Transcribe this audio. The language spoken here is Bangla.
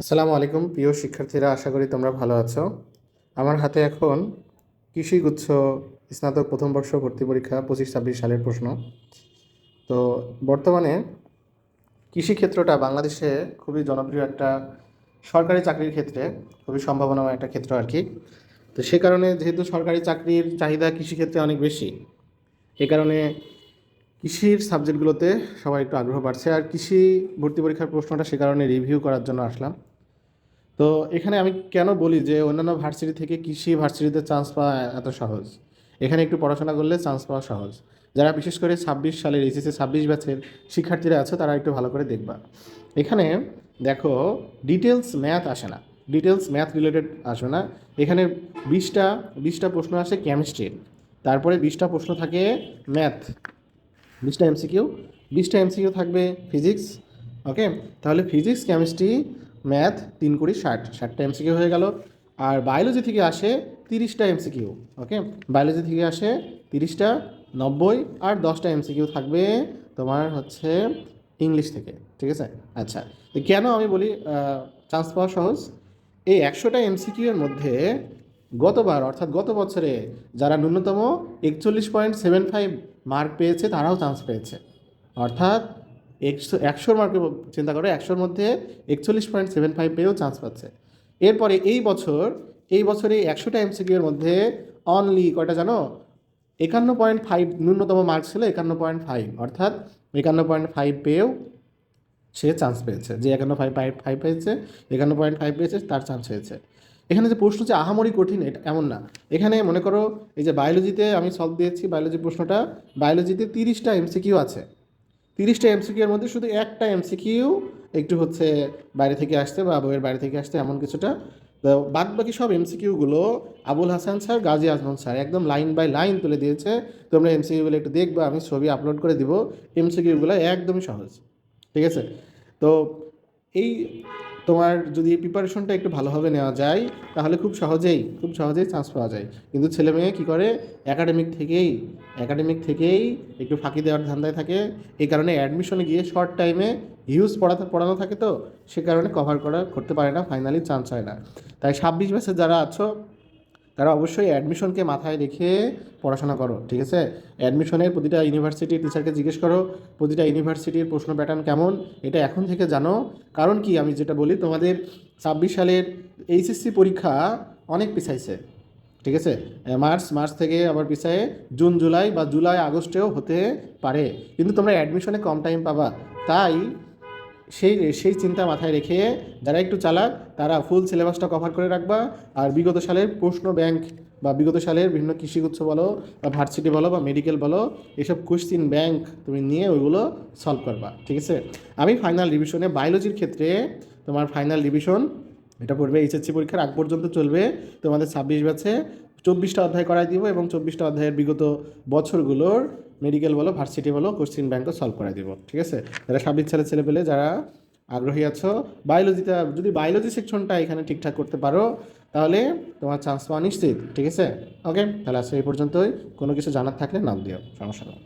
আসসালামু আলাইকুম, প্রিয় শিক্ষার্থীরা, আশা করি তোমরা ভালো আছো। আমার হাতে এখন কৃষিগুচ্ছ স্নাতক প্রথম বর্ষ ভর্তি পরীক্ষা পঁচিশ ছাব্বিশ সালের প্রশ্ন। তো বর্তমানে কৃষিক্ষেত্রটা বাংলাদেশে খুবই জনপ্রিয় একটা সরকারি চাকরির ক্ষেত্রে, খুবই সম্ভাবনাময় একটা ক্ষেত্র আর কি। তো সে কারণে যেহেতু সরকারি চাকরির চাহিদা কৃষিক্ষেত্রে অনেক বেশি, এ কারণে কৃষির সাবজেক্টগুলোতে সবাই একটু আগ্রহ বাড়ছে। আর কৃষি ভর্তি পরীক্ষার প্রশ্নটা সে কারণে রিভিউ করার জন্য আসলাম। তো এখানে আমি কেন বলি যে, অন্যান্য ভার্সিটি থেকে কৃষি ভার্সিটিতে চান্স পাওয়া এত সহজ? এখানে একটু পড়াশোনা করলে চান্স পাওয়া সহজ। যারা বিশেষ করে ছাব্বিশ সালের এইচএসসি ছাব্বিশ ব্যাচের শিক্ষার্থীরা আছে, তারা একটু ভালো করে দেখবা। এখানে দেখো ডিটেলস ম্যাথ আসে না। ডিটেলস ম্যাথ রিলেটেড আসবে না। এখানে বিশটা বিশটা প্রশ্ন আসে কেমিস্ট্রির তারপরে বিশটা প্রশ্ন থাকে ম্যাথ বিশটা এমসিকিউ বিশটা এমসিকিউ থাকবে ফিজিক্স, ওকে? তাহলে ফিজিক্স, কেমিস্ট্রি, ম্যাথ তিন কুড়ি ষাট, ষাটটা এমসিকিউ হয়ে গেল। আর বায়োলজি থেকে আসে তিরিশটা এমসিকিউ, ওকে? বায়োলজি থেকে আসে তিরিশটা, নব্বই আর দশটা এমসিকিউ থাকবে তোমার হচ্ছে ইংলিশ থেকে, ঠিক আছে? আচ্ছা তো কেন আমি বলি চান্স পাওয়া সহজ? এই একশোটা এমসিকিউ এর মধ্যে গতবার, অর্থাৎ গত বছরে যারা ন্যূনতম একচল্লিশ পয়েন্ট সেভেন ফাইভ মার্ক পেয়েছে, তারাও চান্স পেয়েছে। অর্থাৎ একশো, একশোর মার্কে চিন্তা করো, একশোর মধ্যে একচল্লিশ পয়েন্ট সেভেন ফাইভ পেয়েও চান্স পাচ্ছে। এরপরে এই বছর, এই বছরে একশোটা এমসিকিউ এর মধ্যে অনলি কয়টা জানো? একান্ন পয়েন্ট ফাইভ ন্যূনতম মার্ক ছিল একান্ন পয়েন্ট ফাইভ, অর্থাৎ একান্ন পয়েন্ট ফাইভ পেয়েও সে চান্স পেয়েছে। যে একান্ন ফাইভ ফাইভ ফাইভ পেয়েছে, একান্ন পয়েন্ট ফাইভ পেয়েছে, তার চান্স হয়েছে। এখানে যে প্রশ্ন যে আহামরি কঠিন, এটা এমন না। এখানে মনে করো, এই যে বায়োলজিতে আমি সলভ দিয়েছি বায়োলজি প্রশ্নটা বায়োলজিতে তিরিশটা এমসিকিউ আছে। তিরিশটা এমসিকিউ এর মধ্যে শুধু একটা এমসিকিউ একটু হচ্ছে বাইরে থেকে আসতে বা বইয়ের বাইরে থেকে আসতে এমন কিছুটা। বাদ বাকি সব এমসিকিউগুলো আবুল হাসান স্যার, গাজী আজমল স্যার, একদম লাইন বাই লাইন তুলে দিয়েছে। তোমরা এমসিকিউগুলো একটু দেখবে, আমি ছবি আপলোড করে দিব। এমসিকিউগুলো একদমই সহজ। ঠিক আছে? তো এই তোমার যদি প্রিপারেশনটা একটু ভালোভাবে নেওয়া যায়, তাহলে খুব সহজেই খুব সহজেই চান্স পাওয়া যায়। কিন্তু ছেলে মেয়ে কী করে? একাডেমিক থেকেই একাডেমিক থেকেই একটু ফাঁকি দেওয়ার ধান্দায় থাকে। এই কারণে অ্যাডমিশনে গিয়ে শর্ট টাইমে হিউজ পড়াতে, পড়ানো থাকে তো, সে কারণে কভার করা, করতে পারে না। ফাইনালি চান্স হয় না। তাই ছাব্বিশ বছর যারা আছো তারা অবশ্যই অ্যাডমিশনকে মাথায় রেখে পড়াশোনা করো, ঠিক আছে? অ্যাডমিশনের প্রতিটা ইউনিভার্সিটির টিচারকে জিজ্ঞেস করো, প্রতিটা ইউনিভার্সিটির প্রশ্ন প্যাটার্ন কেমন, এটা এখন থেকে জানো। কারণ কি? আমি যেটা বলি, তোমাদের ছাব্বিশ সালের এইচএসসি পরীক্ষা অনেক পিছাইছে, ঠিক আছে? মার্চ মার্চ থেকে আবার পিছায়ে জুন, জুলাই বা জুলাই, আগস্টেও হতে পারে। কিন্তু তোমরা অ্যাডমিশনে কম টাইম পাবা। তাই সেই সেই চিন্তা মাথায় রেখে যারা একটু চালাক, তারা ফুল সিলেবাসটা কভার করে রাখবা। আর বিগত সালের প্রশ্ন ব্যাংক বা বিগত সালের বিভিন্ন কৃষিগুচ্ছ বলো বা ভার্সিটি বলো বা মেডিকেল বলো, এসব কোশ্চিন ব্যাংক তুমি নিয়ে ওইগুলো সলভ করবা, ঠিক আছে? আমি ফাইনাল রিভিশনে বায়োলজির ক্ষেত্রে তোমার ফাইনাল রিভিশন এটা পড়বে এইচএসসি পরীক্ষার আগ পর্যন্ত চলবে। তোমাদের ছাব্বিশ ব্যাচে চব্বিশটা অধ্যায় করাই দিব এবং চব্বিশটা অধ্যায়ের বিগত বছরগুলোর মেডিকেল বলো ভার্সিটি বলো কোশ্চিন ব্যাংকও সলভ করে দিব, ঠিক আছে? যারা সাবিত ছেলে ছেলে পেলে, যারা আগ্রহী আছো বায়োলজিতে যদি বায়োলজি সেকশনটা এখানে ঠিকঠাক করতে পারো, তাহলে তোমার চান্স পাওয়া নিশ্চিত, ঠিক আছে? ওকে তাহলে আজকে এই পর্যন্তই। কোনো কিছু জানার থাকলে নাম দিও, সমস্যা নেই।